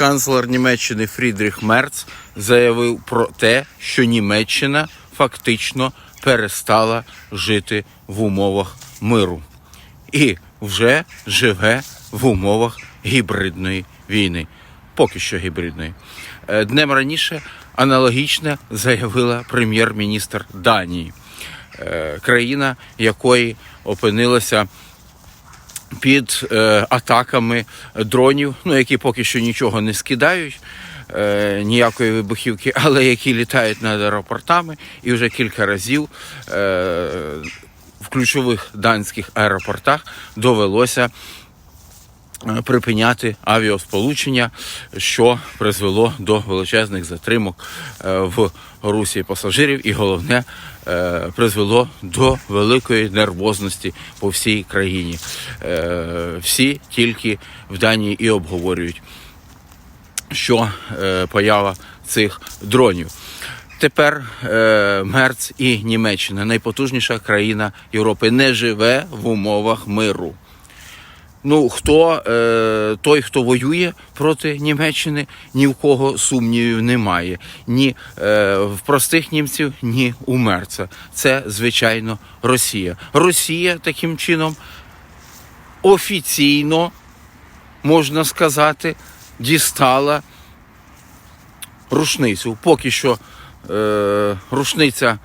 канцлер Німеччини Фрідріх Мерц заявив про те, що Німеччина фактично перестала жити в умовах миру і вже живе в умовах гібридної війни. Поки що гібридної. Е, Днем раніше аналогічно заявила прем'єр-міністр Данії, Е, країна якої опинилася під е, атаками дронів, ну які поки що нічого не скидають. е, Ніякої вибухівки, але які літають над аеропортами, і вже кілька разів е, в ключових данських аеропортах довелося е, припиняти авіасполучення, що призвело до величезних затримок е, в русі пасажирів, і головне призвело до великої нервозності по всій країні. Е, Всі тільки в Данії і обговорюють що е, поява цих дронів. Тепер е, Мерц і Німеччина, найпотужніша країна Європи, не живе в умовах миру. Ну, хто е, той, хто воює проти Німеччини, ні в кого сумнівів немає. Ні е, в простих німців, ні у Мерца. Це, звичайно, Росія. Росія таким чином офіційно, можна сказати, дістала рушницю. Поки що е, рушниця,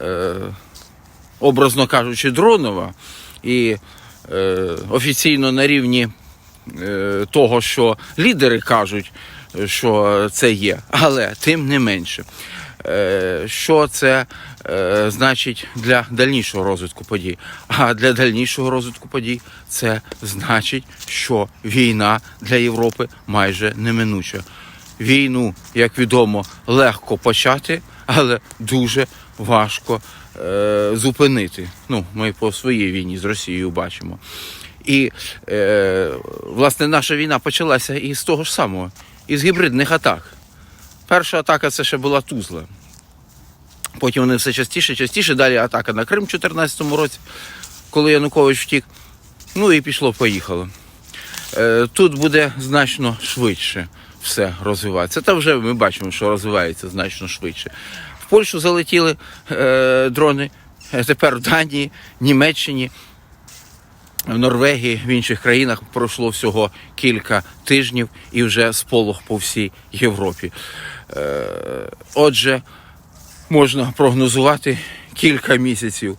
е, образно кажучи, дронова, і офіційно на рівні е, того, що лідери кажуть, що це є, але тим не менше. Е, Що це е, значить для дальнішого розвитку подій? А для дальнішого розвитку подій це значить, що війна для Європи майже неминуча. Війну, як відомо, легко почати, але дуже важко е, зупинити. Ну, ми по своїй війні з Росією бачимо. І е, власне наша війна почалася із того ж самого, із гібридних атак. Перша атака це ще була Тузла. Потім вони все частіше, частіше. Далі атака на Крим у 2014 році, коли Янукович втік. Ну і пішло-поїхало. Е, Тут буде значно швидше все розвиватися. Та вже ми бачимо, що розвивається значно швидше. В Польщу залетіли е, дрони, е, тепер в Данії, Німеччині. В Норвегії, в інших країнах пройшло всього кілька тижнів і вже сполох по всій Європі. Е, Отже, можна прогнозувати кілька місяців,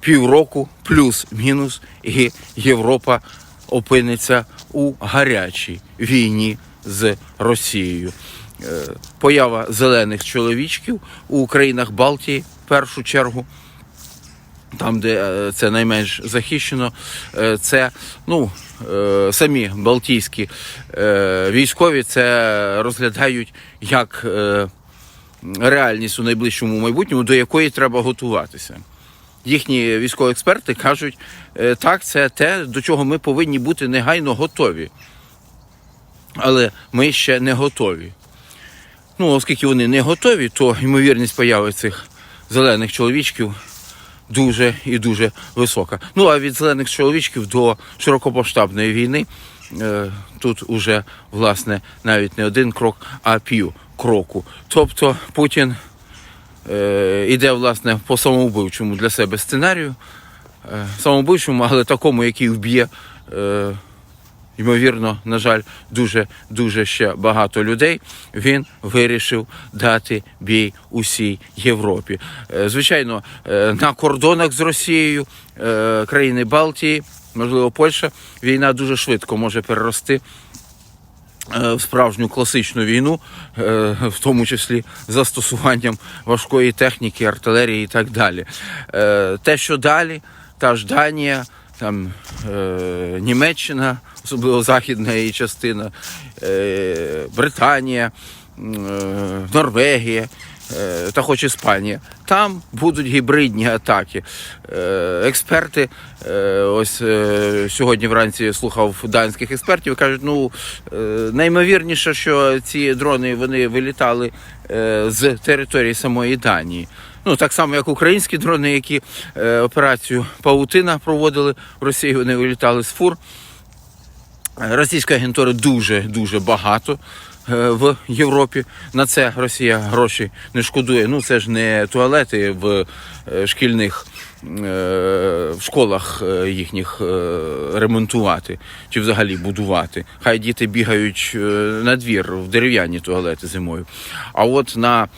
півроку, плюс-мінус, і Європа опиниться у гарячій війні з Росією. Е, Поява зелених чоловічків у країнах Балтії в першу чергу там, де е, це найменш захищено, е, це ну, самі балтійські військові це розглядають як реальність у найближчому майбутньому, до якої треба готуватися. Їхні військові експерти кажуть, так, це те, до чого ми повинні бути негайно готові. Але ми ще не готові. Ну, оскільки вони не готові, то ймовірність появи цих зелених чоловічків дуже і дуже висока. Ну а від зелених чоловічків до широкомасштабної війни е, тут уже власне навіть не один крок, а пів кроку. Тобто Путін е, іде власне по самовбивчому для себе сценарію, е, самовбивчому, але такому, який вб'є. Е, ймовірно, на жаль, дуже дуже ще багато людей. Він вирішив дати бій усій Європі. Е, Звичайно, е, на кордонах з Росією е, країни Балтії, можливо, Польща, війна дуже швидко може перерости. В справжню класичну війну, в тому числі застосуванням важкої техніки, артилерії і так далі. Те, що далі, та ж Данія, там е, Німеччина, особливо західна її частина, е, Британія, е, Норвегія. е, Та хоч Іспанія, там будуть гібридні атаки. Е, Експерти, е, ось сьогодні вранці слухав данських експертів, кажуть, ну наймовірніше, що ці дрони вони вилітали з території самої Данії. Ну, так само, як українські дрони, які е, операцію Паутина проводили в Росії, вони вилітали з фур. Російської агентури дуже дуже багато е, в Європі. На це Росія гроші не шкодує. Ну це ж не туалети в е, шкільних е, в школах їхніх ремонтувати чи взагалі будувати. Хай діти бігають на двір в дерев'яні туалети зимою. А от на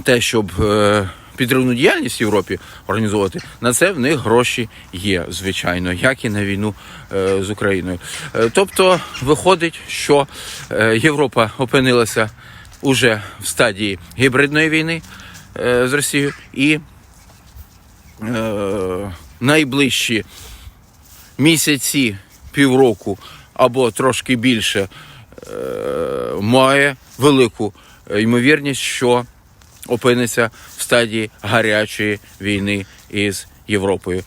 те, щоб е, підривну діяльність в Європі організовувати, на це в них гроші є, звичайно, як і на війну е, з Україною. Е, тобто виходить, що Європа опинилася уже в стадії гібридної війни з Росією і найближчі місяці, півроку або трошки більше має велику ймовірність, що опиниться в стадії гарячої війни із Європою.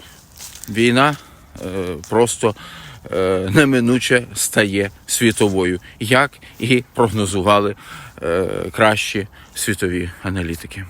Війна е, просто е, неминуче стає світовою, як і прогнозували е, кращі світові аналітики.